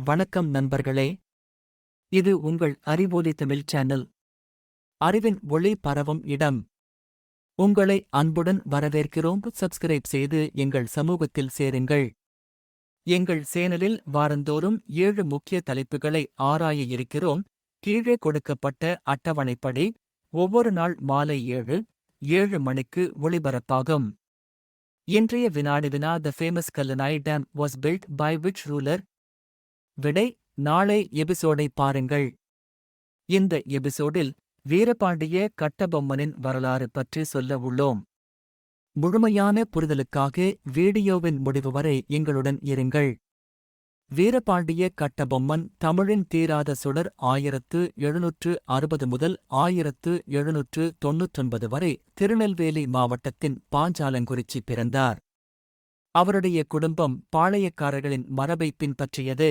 வணக்கம் நண்பர்களே. இது உங்கள் அறிவொலி தமிழ் சேனல். அறிவின் ஒளி பரவும் இடம். உங்களை அன்புடன் வரவேற்கிறோம். சப்ஸ்கிரைப் செய்து எங்கள் சமூகத்தில் சேருங்கள். எங்கள் சேனலில் வாரந்தோறும் ஏழு முக்கிய தலைப்புகளை ஆராய இருக்கிறோம். கீழே கொடுக்கப்பட்ட அட்டவணைப்படி ஒவ்வொரு நாள் மாலை ஏழு ஏழு மணிக்கு ஒளிபரப்பாகும். இன்றைய வினாடி வினா the famous Kallanai dam was built by which ruler விடை நாளை எபிசோடை பாருங்கள். இந்த எபிசோடில் வீரபாண்டிய கட்டபொம்மனின் வரலாறு பற்றி சொல்ல உள்ளோம். முழுமையான புரிதலுக்காக வீடியோவின் முடிவு வரை எங்களுடன் இருங்கள். வீரபாண்டிய கட்டபொம்மன் தமிழின் தீராத சுடர் ஆயிரத்து எழுநூற்று அறுபது முதல் ஆயிரத்து எழுநூற்று தொன்னூற்றொன்பது வரை திருநெல்வேலி மாவட்டத்தின் பாஞ்சாலங்குறிச்சி பிறந்தார். அவருடைய குடும்பம் பாளையக்காரர்களின் மரபை பின்பற்றியது.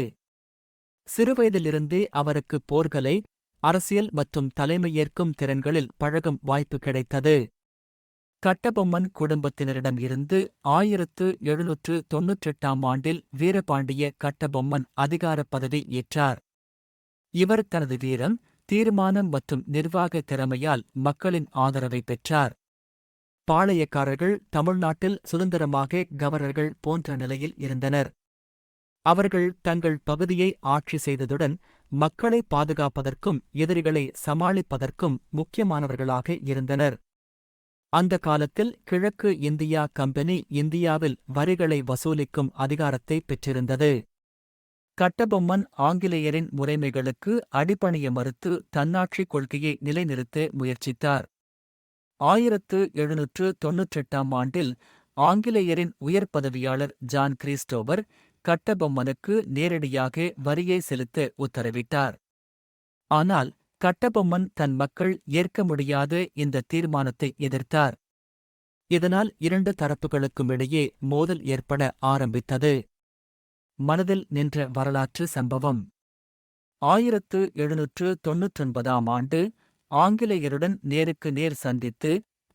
சிறுவயதிலிருந்தே அவருக்கு போர்களை அரசியல் மற்றும் தலைமையேற்கும் திறன்களில் பழகும் வாய்ப்பு கிடைத்தது. கட்டபொம்மன் குடும்பத்தினரிடம் இருந்து ஆயிரத்து எழுநூற்று தொன்னூற்றெட்டாம் ஆண்டில் வீரபாண்டிய கட்டபொம்மன் அதிகாரப் பதவி ஏற்றார். இவர் தனது வீரம் தீர்மானம் மற்றும் நிர்வாக திறமையால் மக்களின் ஆதரவை பெற்றார். பாளையக்காரர்கள் தமிழ்நாட்டில் சுதந்திரமாக கவர்னர்கள் போன்ற நிலையில் இருந்தனர். அவர்கள் தங்கள் பகுதியை ஆட்சி செய்ததுடன் மக்களை பாதுகாப்பதற்கும் எதிரிகளை சமாளிப்பதற்கும் முக்கியமானவர்களாக இருந்தனர். அந்த காலத்தில் கிழக்கு இந்தியா கம்பெனி இந்தியாவில் வரிகளை வசூலிக்கும் அதிகாரத்தை பெற்றிருந்தது. கட்டபொம்மன் ஆங்கிலேயரின் முறைமைகளுக்கு அடிபணிய மறுத்து தன்னாட்சி கொள்கையை நிலைநிறுத்த முயற்சித்தார். ஆயிரத்து எழுநூற்று தொன்னூற்றெட்டாம் ஆண்டில் ஆங்கிலேயரின் உயர் பதவியாளர் ஜான் கிறிஸ்டோபர் கட்டபொம்மனுக்கு நேரடியாக வரியை செலுத்த உத்தரவிட்டார். ஆனால் கட்டபொம்மன் தன் மக்கள் ஏற்க முடியாத இந்த தீர்மானத்தை எதிர்த்தார். இதனால் இரண்டு தரப்புகளுக்கும் இடையே மோதல் ஏற்பட ஆரம்பித்தது. மனதில் நின்ற வரலாற்று சம்பவம். ஆயிரத்து எழுநூற்று தொன்னூற்றொன்பதாம் ஆண்டு ஆங்கிலேயருடன் நேருக்கு நேர் சந்தித்து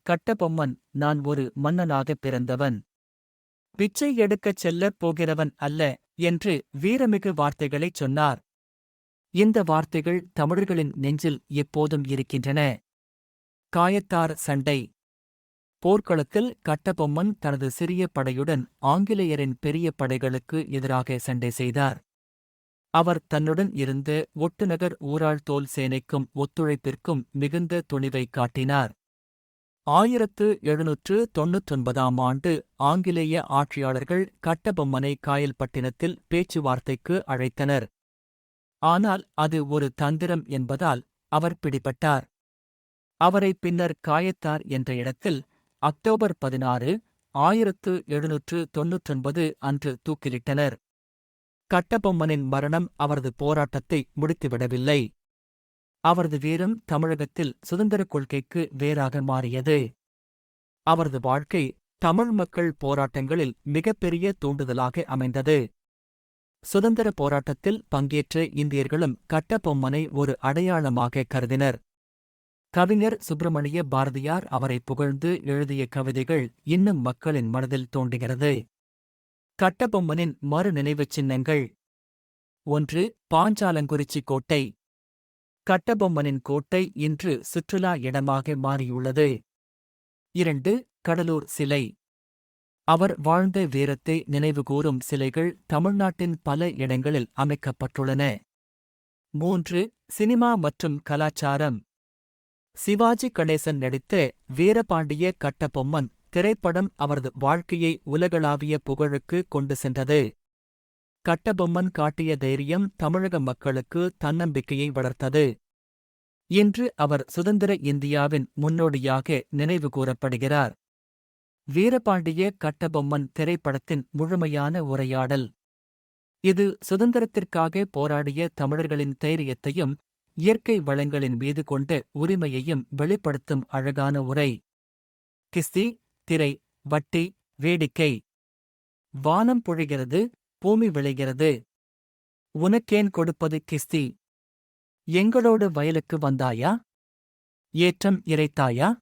கட்டபொம்மன் நான் ஒரு மன்னனாகப் பிறந்தவன். பிச்சை எடுக்கச் செல்லப் போகிறவன் அல்ல என்று வீரமிகு வார்த்தைகளைச் சொன்னார். இந்த வார்த்தைகள் தமிழர்களின் நெஞ்சில் எப்போதும் இருக்கின்றன. காயத்தார் சண்டை. போர்க்களத்தில் கட்டபொம்மன் தனது சிறிய படையுடன் ஆங்கிலேயரின் பெரிய படைகளுக்கு எதிராக சண்டை செய்தார். அவர் தன்னுடன் இருந்து ஒட்டுநகர் ஊராள் தோல் சேனைக்கும் ஒத்துழைப்பிற்கும் மிகுந்த துணிவை காட்டினார். ஆயிரத்து எழுநூற்று தொன்னூற்றொன்பதாம் ஆண்டு ஆங்கிலேய ஆட்சியாளர்கள் கட்டபொம்மனை காயல்பட்டினத்தில் பேச்சுவார்த்தைக்கு அழைத்தனர். ஆனால் அது ஒரு தந்திரம் என்பதால் அவர் பிடிபட்டார். அவரை பின்னர் காயத்தார் என்ற இடத்தில் அக்டோபர் பதினாறு ஆயிரத்து எழுநூற்று தொன்னூற்றொன்பது அன்று தூக்கிலிட்டனர். கட்டபொம்மனின் மரணம் அவரது போராட்டத்தை முடித்துவிடவில்லை. அவரது வீரம் தமிழகத்தில் சுதந்திரக் கொள்கைக்கு வேறாக மாறியது. அவரது வாழ்க்கை தமிழ் மக்கள் போராட்டங்களில் மிகப்பெரிய தூண்டுதலாக அமைந்தது. சுதந்திர போராட்டத்தில் பங்கேற்ற இந்தியர்களும் கட்டபொம்மனை ஒரு அடையாளமாக கருதினர். கவிஞர் சுப்பிரமணிய பாரதியார் அவரை புகழ்ந்து எழுதிய கவிதைகள் இன்னும் மக்களின் மனதில் தோன்றுகிறது. கட்டபொம்மனின் மறு நினைவுச் சின்னங்கள். ஒன்று பாஞ்சாலங்குறிச்சி கோட்டை. கட்டபொம்மனின் கோட்டை இன்று சுற்றுலா இடமாக மாறியுள்ளது. இரண்டு கடலூர் சிலை. அவர் வாழ்ந்த வீரத்தை நினைவுகூரும் சிலைகள் தமிழ்நாட்டின் பல இடங்களில் அமைக்கப்பட்டுள்ளன. மூன்று சினிமா மற்றும் கலாச்சாரம். சிவாஜி கணேசன் நடித்த வீரபாண்டிய கட்டபொம்மன் திரைப்படம் அவரது வாழ்க்கையை உலகளாவிய புகழுக்கு கொண்டு சென்றது. கட்டபொம்மன் காட்டிய தைரியம் தமிழக மக்களுக்கு தன்னம்பிக்கையை வளர்த்தது. இன்று அவர் சுதந்திர இந்தியாவின் முன்னோடியாக நினைவு கூறப்படுகிறார். வீரபாண்டிய கட்டபொம்மன் திரைப்படத்தின் முழுமையான உரையாடல். இது சுதந்திரத்திற்காக போராடிய தமிழர்களின் தைரியத்தையும் இயற்கை வளங்களின் மீது கொண்ட உரிமையையும் வெளிப்படுத்தும் அழகான உரை. கிஸ்தி திரை வட்டி வேடிக்கை. வானம் பொழிகிறது பூமி விளைகிறது. உனக்கேன் கொடுப்பது கிஸ்தி. எங்களோடு வயலுக்கு வந்தாயா? ஏற்றம் இறைத்தாயா?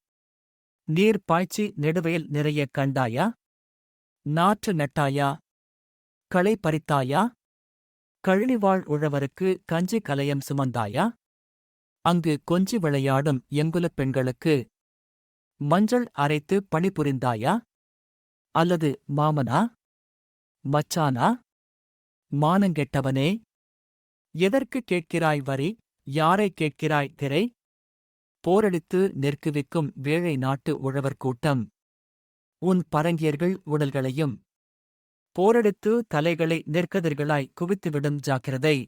நீர் பாய்ச்சி நெடுவயல் நிறைய கண்டாயா? நாற்று நட்டாயா? களை பறித்தாயா? கழனிவாழ் உழவருக்கு கஞ்சி கலையம் சுமந்தாயா? அங்கு கொஞ்சி விளையாடும் எங்குலப் பெண்களுக்கு மஞ்சள் அரைத்து பணிபுரிந்தாயா? அல்லது மாமனா? மச்சானா? மானங்கெட்டவனே எதற்கு கேட்கிறாய் வரி? யாரை கேட்கிறாய் திரை? போரடித்து நெற்குவிக்கும் வேழை நாட்டு உழவர் கூட்டம். உன் பரங்கியர்கள் உடல்களையும் போரடித்து தலைகளை நெற்கதிர்களாய் குவித்துவிடும் ஜாக்கிரதை.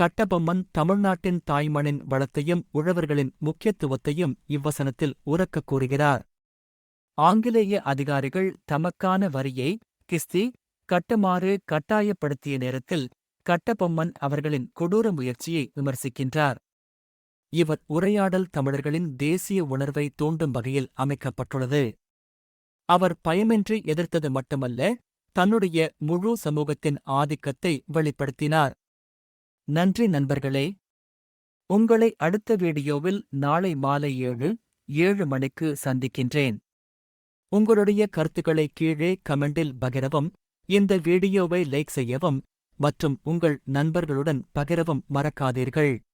கட்டபொம்மன் தமிழ்நாட்டின் தாய்மணின் வளத்தையும் உழவர்களின் முக்கியத்துவத்தையும் இவ்வசனத்தில் உரக்கக் கூறுகிறார். ஆங்கிலேய அதிகாரிகள் தமக்கான வரியை கிஸ்தி கட்டுமாறு கட்டாயப்படுத்திய நேரத்தில் கட்டபொம்மன் அவர்களின் கொடூர முயற்சியை விமர்சிக்கின்றார். இவர் உரையாடல் தமிழர்களின் தேசிய உணர்வை தூண்டும் வகையில் அமைக்கப்பட்டுள்ளது. அவர் பயமின்றி எதிர்த்தது மட்டுமல்ல தன்னுடைய முழு சமூகத்தின் ஆதிக்கத்தை வெளிப்படுத்தினார். நன்றி நண்பர்களே. உங்களை அடுத்த வீடியோவில் நாளை மாலை ஏழு ஏழு மணிக்கு சந்திக்கின்றேன். உங்களுடைய கருத்துக்களை கீழே கமெண்டில் பகிரவும் இந்த வீடியோவை லைக் செய்யவும் மற்றும் உங்கள் நண்பர்களுடன் பகிரவும் மறக்காதீர்கள்.